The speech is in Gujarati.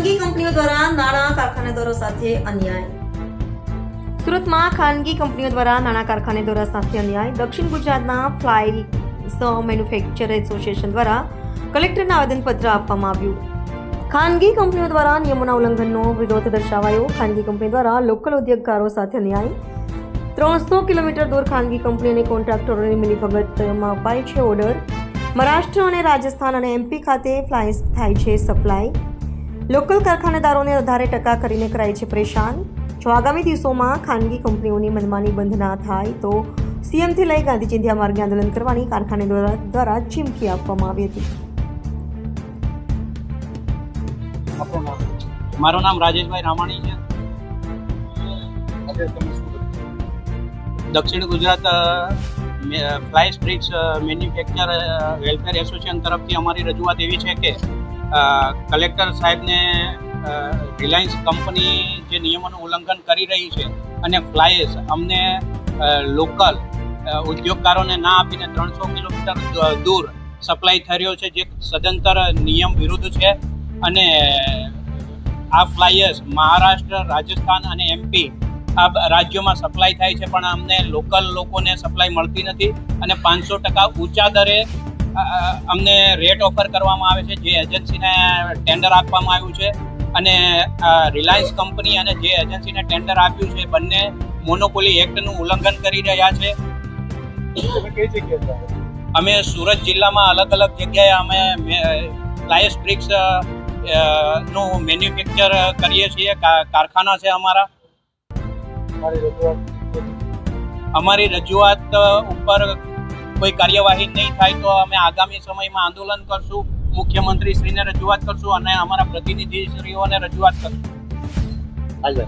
ખાનગી કંપનીઓ દ્વારા નાણાં કારખાનેદારો સાથે અન્યાય. સુરતમાં ખાનગી કંપનીઓ દ્વારા નાણાં કારખાનેદારો સાથે અન્યાય. દક્ષિણ ગુજરાતના ફ્લાય સ મેન્યુફેક્ચર એસોસિએશન દ્વારા કલેક્ટરને આવેદનપત્ર આપવામાં આવ્યું. ખાનગી કંપનીઓ દ્વારા નિયમોના ઉલ્લંઘનનો વિરોધ દર્શાવાયો. ખાનગી કંપની દ્વારા લોકલ ઉદ્યોગકારો સાથે અન્યાય. ત્રણસો કિલોમીટર દૂર ખાનગી કંપની અને કોન્ટ્રાક્ટરોની મિલીભગતમાં અપાય છે ઓર્ડર. મહારાષ્ટ્ર અને રાજસ્થાન અને એમપી ખાતે ફ્લાય થાય છે સપ્લાય. લોકલ કારખાનેદારોને વધારે ટકા કરીને કરાય છે પરેશાન. જો આગામી દિવસોમાં ખાનગી કંપનીઓની મનમાની બંધ ના થાય તો સીએમથી લઈ ગાંધી ચિંધ્યા માર્ગે આંદોલન કરવાની કારખાને દ્વારા દ્વારા ચીમકી આપવામાં આવી હતી. મારું નામ રાજેશભાઈ રામાણી છે? દક્ષિણ ગુજરાત ફ્લાય સ્પ્રિક્સ મેન્યુફેક્ચર વેલફેર એસોસિએશન તરફથી અમારી રજૂઆત એવી છે કે કલેક્ટર સાહેબને રિલાયન્સ કંપની જે નિયમોનું ઉલ્લંઘન કરી રહી છે અને ફ્લાયસ અમને લોકલ ઉદ્યોગકારોને ના આપીને ત્રણસો કિલોમીટર દૂર સપ્લાય થઈ રહ્યો છે, જે સદંતર નિયમ વિરુદ્ધ છે. અને આ ફ્લાયર્સ મહારાષ્ટ્ર, રાજસ્થાન અને એમપી આ રાજ્યોમાં સપ્લાય થાય છે, પણ અમને લોકલ લોકોને સપ્લાય મળતી નથી. અને પાંચસો ટકા ઊંચા દરે અમને રેટ ઓફર કરવામાં આવે છે જે એજન્સીને ટેન્ડર આપવામાં આવ્યું છે અને રિલાયન્સ કંપની અને જે એજન્સીને ટેન્ડર આપ્યું છે બંને મોનોપોલી એક્ટનું ઉલ્લંઘન કરી રહ્યા છે? અમે સુરત જિલ્લામાં અલગ અલગ જગ્યાએ અમે ફ્લાયસ બ્રિક્સનું મેન્યુફેક્ચર કરીએ છીએ કારખાના છે અમારા. અમારી રજૂઆત ઉપર કોઈ કાર્યવાહી નહીં થાય તો અમે આગામી સમયમાં આંદોલન કરશું, મુખ્યમંત્રી શ્રીને રજૂઆત કરશું અને અમારા પ્રતિનિધિશ્રીઓને રજૂઆત કરશું હાલ.